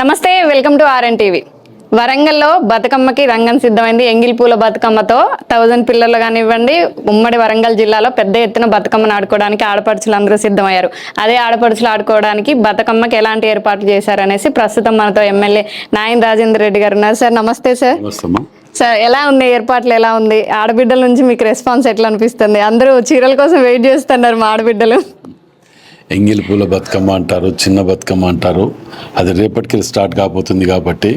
నమస్తే welcome to RN TV. వరంగల్లో బతుకమ్మకి రంగం సిద్ధమైంది. ఎంగిల్ పూల బతుకమ్మతో థౌజండ్ పిల్లలు కానివ్వండి ఉమ్మడి వరంగల్ జిల్లాలో పెద్ద ఎత్తున బతుకమ్మను ఆడుకోవడానికి ఆడపడుచులు అందరూ సిద్ధమయ్యారు. అదే ఆడపడుచులు ఆడుకోవడానికి బతుకమ్మకి ఎలాంటి ఏర్పాట్లు చేశారనేసి ప్రస్తుతం మనతో ఎమ్మెల్యే నాయన్ రాజేంద్ర రెడ్డి గారు ఉన్నారు. సార్ నమస్తే సార్. సార్ ఎలా ఉంది? ఏర్పాట్లు ఎలా ఉంది? ఆడబిడ్డల నుంచి మీకు రెస్పాన్స్ ఎట్లా అనిపిస్తుంది? అందరూ చీరల కోసం వెయిట్ చేస్తున్నారు మా ఆడబిడ్డలు. ఎంగిలి పూల బతుకమ్మ అంటారు చిన్న బతుకమ్మ అంటారు. అది రేపటికి స్టార్ట్ కాబోతుంది కాబట్టి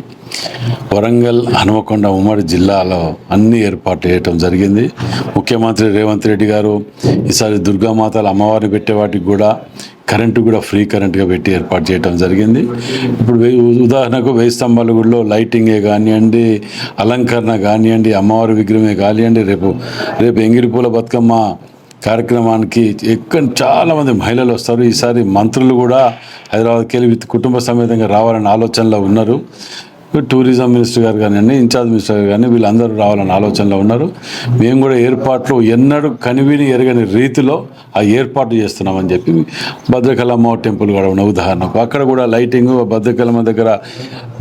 వరంగల్ హనుమకొండ ఉమ్మడి జిల్లాలో అన్ని ఏర్పాట్లు చేయటం జరిగింది. ముఖ్యమంత్రి రేవంత్ రెడ్డి గారు ఈసారి దుర్గామాతల అమ్మవారిని పెట్టే వాటికి కూడా కరెంటు కూడా ఫ్రీ కరెంట్గా పెట్టి ఏర్పాటు చేయడం జరిగింది. ఇప్పుడు ఉదాహరణకు వెయ్యి స్తంభాల గుడిలో లైటింగే కానివ్వండి అలంకరణ కానివ్వండి అమ్మవారి విగ్రహమే కానివ్వండి రేపు రేపు ఎంగిలి పూల బతుకమ్మ కార్యక్రమానికి ఎక్కువ చాలా మంది మహిళలు వస్తారు. ఈసారి మంత్రులు కూడా హైదరాబాద్కి వెళ్ళి విత్ కుటుంబ సమేతంగా రావాలని ఆలోచనలో ఉన్నారు. టూరిజం మినిస్టర్ గారు కానివ్వండి ఇన్ఛార్జ్ మినిస్టర్ గారు కానీ వీళ్ళందరూ రావాలని ఆలోచనలో ఉన్నారు. మేము కూడా ఏర్పాట్లు ఎన్నడూ కనివిని ఎరగని రీతిలో ఆ ఏర్పాటు చేస్తున్నామని చెప్పి భద్రకళమ్మ టెంపుల్ కూడా ఉన్న ఉదాహరణకు. అక్కడ కూడా లైటింగ్ భద్రకళమ్మ దగ్గర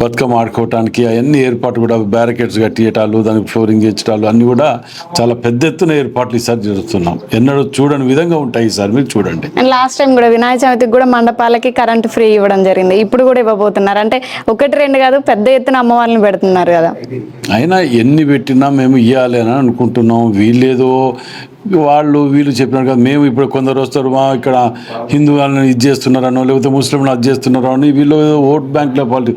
బతుకమ్మ ఆడుకోవటానికి అవన్నీ ఏర్పాటు కూడా బ్యారికేడ్స్ కట్టియటాలు దానికి ఫ్లోరింగ్ చేయించటాలు అన్నీ కూడా చాలా పెద్ద ఎత్తున ఏర్పాట్లు ఈసారి జరుగుతున్నాం ఎన్నడూ చూడని విధంగా ఉంటాయి ఈసారి మీరు చూడండి. లాస్ట్ టైం కూడా వినాయక చవితికి కూడా మండపాలకి కరెంట్ ఫ్రీ ఇవ్వడం జరిగింది. ఇప్పుడు కూడా ఇవ్వబోతున్నారు. అంటే ఒకటి రెండు కాదు పెద్ద ఎత్తున అమ్మవారిని పెడుతున్నారు కదా. అయినా ఎన్ని పెట్టినా మేము ఇవ్వాలి అని అనుకుంటున్నాం. వీళ్ళేదో వాళ్ళు వీళ్ళు చెప్పినారు కదా మేము ఇప్పుడు కొందరు వస్తారు మా ఇక్కడ హిందూ వాళ్ళని ఇది చేస్తున్నారనో లేకపోతే ముస్లింలు అది చేస్తున్నారో అని వీళ్ళు ఏదో ఓట్ బ్యాంక్లో పాలిటీ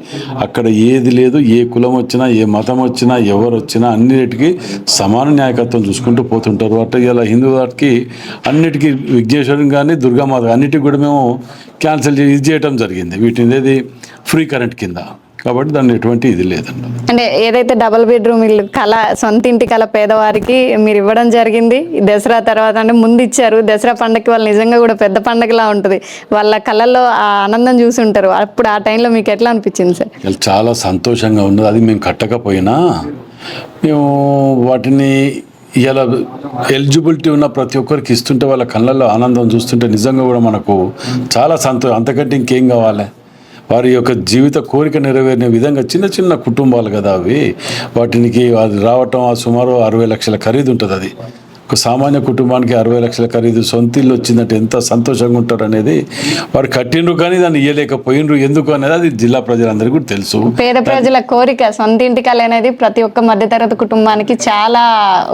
అక్కడ ఏది లేదు ఏ కులం వచ్చినా ఏ మతం వచ్చినా ఎవరు వచ్చినా అన్నిటికీ సమాన న్యాయకత్వం చూసుకుంటూ పోతుంటారు. అట్లా ఇలా హిందూ వాటికి అన్నిటికీ విఘ్నేశ్వరం కానీ దుర్గామాత అన్నిటికీ కూడా మేము క్యాన్సిల్ ఇది చేయడం జరిగింది. వీటిని ఏది? ఫ్రీ కరెంట్ కింద. కాబట్టి దాన్ని ఎటువంటి ఇది లేదండి. అంటే ఏదైతే డబుల్ బెడ్రూమ్ ఇల్లు కళ సొంత ఇంటి కళ పేదవారికి మీరు ఇవ్వడం జరిగింది. దసరా తర్వాత అంటే ముందు ఇచ్చారు. దసరా పండగకి వాళ్ళు నిజంగా కూడా పెద్ద పండగలా ఉంటుంది. వాళ్ళ కళల్లో ఆ ఆనందం చూసి ఉంటారు. అప్పుడు ఆ టైంలో మీకు ఎట్లా అనిపించింది సార్? చాలా సంతోషంగా ఉన్నది. అది మేము కట్టకపోయినా మేము వాటిని ఇలా ఎలిజిబిలిటీ ఉన్న ప్రతి ఒక్కరికి ఇస్తుంటే వాళ్ళ కళ్ళల్లో ఆనందం చూస్తుంటే నిజంగా కూడా మనకు చాలా సంతోషం. అంతకంటే ఇంకేం కావాలి? వారి యొక్క జీవిత కోరిక నెరవేరిన విధంగా చిన్న చిన్న కుటుంబాలు కదా అవి. వాటికి అది రావటం ఆ సుమారు అరవై లక్షల ఖరీదు ఉంటుంది అది. ఒక సామాన్య కుటుంబానికి అరవై లక్షల ఖరీదు సొంత ఇల్లు వచ్చిందంటే ఎంత సంతోషంగా ఉంటారు అనేది వారు కట్టిండ్రు కానీ దాన్ని ఇయ్యలేకపోయినరు ఎందుకు అనేది అది జిల్లా ప్రజలందరికీ కూడా తెలుసు. పేద ప్రజల కోరిక సొంత ఇంటి కళ అనేది ప్రతి ఒక్క మధ్యతరగతి కుటుంబానికి చాలా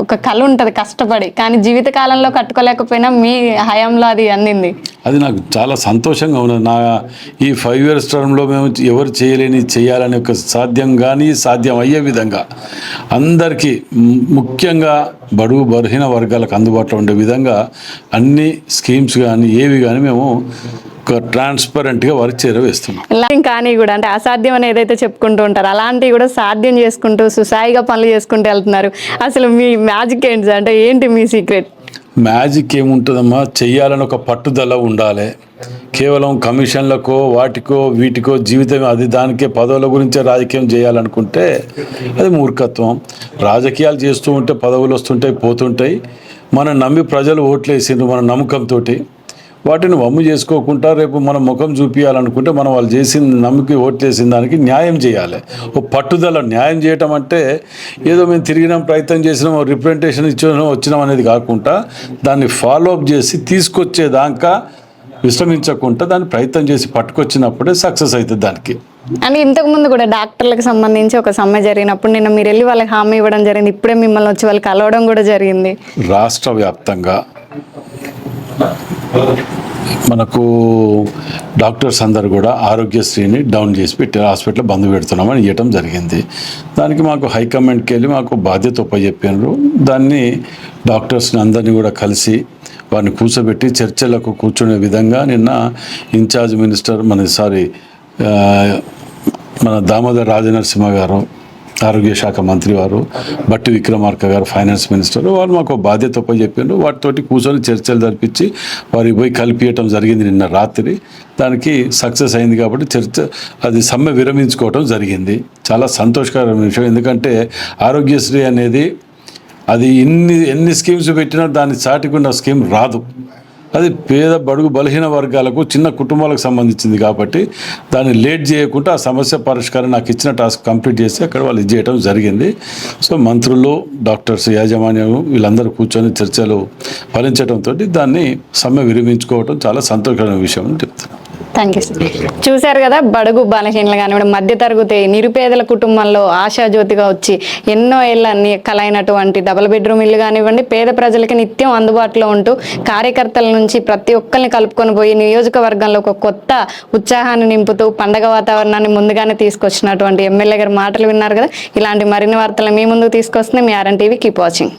ఒక కళ ఉంటుంది కష్టపడి. కానీ జీవిత కాలంలో కట్టుకోలేకపోయినా మీ హయాంలో అది అందింది. అది నాకు చాలా సంతోషంగా ఉన్నది. నా ఈ ఫైవ్ ఇయర్స్ టర్మ్లో మేము ఎవరు చేయలేని చేయాలని ఒక సాధ్యం కానీ సాధ్యం అయ్యే విధంగా అందరికీ ముఖ్యంగా బడుగు బలహీన వర్గాలకు అందుబాటులో ఉండే విధంగా అన్ని స్కీమ్స్ కానీ ఏవి కానీ మేము ట్రాన్స్పరెంట్ ట్రాన్స్పరెంట్గా వారికి చేరవేస్తున్నాం లైన్ కానీ కూడా అంటే అసాధ్యం అని ఏదైతే చెప్పుకుంటూ ఉంటారు. అలాంటివి కూడా సాధ్యం చేసుకుంటూ సుసాయిగా పనులు చేసుకుంటూ వెళ్తున్నారు. అసలు మీ మ్యాజిక్ ఏంటి? అంటే ఏంటి మీ సీక్రెట్ మ్యాజిక్ ఏముంటుందమ్మా? చెయ్యాలని ఒక పట్టుదల ఉండాలి. కేవలం కమిషన్లకో వాటికో వీటికో జీవితం అది దానికే పదవుల గురించే రాజకీయం చేయాలనుకుంటే అది మూర్ఖత్వం. రాజకీయాలు చేస్తూ ఉంటే పదవులు వస్తుంటాయి పోతుంటాయి. మనం నమ్మి ప్రజలు ఓట్లు వేసిండ్రు మన నమ్మకంతో వాటిని వమ్ము చేసుకోకుండా రేపు మనం ముఖం చూపించాలనుకుంటే మనం వాళ్ళు చేసిన నమ్మకి ఓట్లు వేసిన దానికి న్యాయం చేయాలి. ఓ పట్టుదల న్యాయం చేయటం అంటే ఏదో మేము తిరిగినాం ప్రయత్నం చేసినాం రిప్రజెంటేషన్ ఇచ్చినాం వచ్చినాం అనేది కాకుండా దాన్ని ఫాలో అప్ చేసి తీసుకొచ్చేదాకా విశ్రమించకుండా దాన్ని ప్రయత్నం చేసి పట్టుకొచ్చినప్పుడే సక్సెస్ అవుతుంది దానికి. అంటే ఇంతకు ముందు కూడా డాక్టర్లకు సంబంధించి ఒక సమ్మె జరిగినప్పుడు నిన్న మీరు వెళ్ళి వాళ్ళకి హామీ ఇవ్వడం జరిగింది. ఇప్పుడే మిమ్మల్ని వచ్చి వాళ్ళు కలవడం కూడా జరిగింది. రాష్ట్ర వ్యాప్తంగా మనకు డాక్టర్స్ అందరు కూడా ఆరోగ్యశ్రీని డౌన్ చేసి పెట్టారు హాస్పిటల్ బంద్ పెడుతున్నామని ఇవ్వటం జరిగింది. దానికి మాకు హైకమాండ్కి వెళ్ళి మాకు బాధ్యత ఉపజెప్పారు దాన్ని డాక్టర్స్ని అందరినీ కూడా కలిసి వారిని కూర్చోబెట్టి చర్చలకు కూర్చునే విధంగా నిన్న ఇన్ఛార్జ్ మినిస్టర్ మన సారీ మన దామోదర్ రాజనరసింహ గారు ఆరోగ్య శాఖ మంత్రి వారు బట్టి విక్రమార్క గారు ఫైనాన్స్ మినిస్టర్ వాళ్ళు మాకు బాధ్యత చెప్పారు వాటితోటి కూర్చొని చర్చలు జరిపించి వారికి పోయి కలిపియటం జరిగింది నిన్న రాత్రి. దానికి సక్సెస్ అయింది కాబట్టి చర్చ అది సమ్మె విరమించుకోవటం జరిగింది. చాలా సంతోషకరమైన విషయం. ఎందుకంటే ఆరోగ్యశ్రీ అనేది అది ఎన్ని ఎన్ని స్కీమ్స్ పెట్టినా దాన్ని చాటికున్న స్కీమ్ రాదు. అది పేద బడుగు బలహీన వర్గాలకు చిన్న కుటుంబాలకు సంబంధించింది కాబట్టి దాన్ని లేట్ చేయకుండా ఆ సమస్య పరిష్కారం నాకు ఇచ్చిన టాస్క్ కంప్లీట్ చేసి అక్కడ వాళ్ళు ఇది చేయడం జరిగింది. సో మంత్రులు డాక్టర్స్ యాజమాన్యం వీళ్ళందరూ కూర్చొని చర్చలు ఫలించడంతో దాన్ని సమ్మె విరమించుకోవడం చాలా సంతోషకరమైన విషయం అని చెప్తున్నాను థ్యాంక్ యూ సార్ చూశారు కదా బడుగు బలహీనలు కానివ్వండి మధ్యతరగతి నిరుపేదల కుటుంబంలో ఆశాజ్యోతిగా వచ్చి ఎన్నో ఏళ్ళ ని- కలైనటువంటి డబుల్ బెడ్రూమ్ ఇల్లు కానివ్వండి పేద ప్రజలకి నిత్యం అందుబాటులో ఉంటూ కార్యకర్తల నుంచి ప్రతి ఒక్కరిని కలుపుకొని పోయి నియోజకవర్గంలో ఒక కొత్త ఉత్సాహాన్ని నింపుతూ పండగ వాతావరణాన్ని ముందుగానే తీసుకొచ్చినటువంటి ఎమ్మెల్యే గారి మాటలు విన్నారు కదా. ఇలాంటి మరిన్ని వార్తలు మీ ముందుకు తీసుకొస్తుంది మీ R N TV keep watching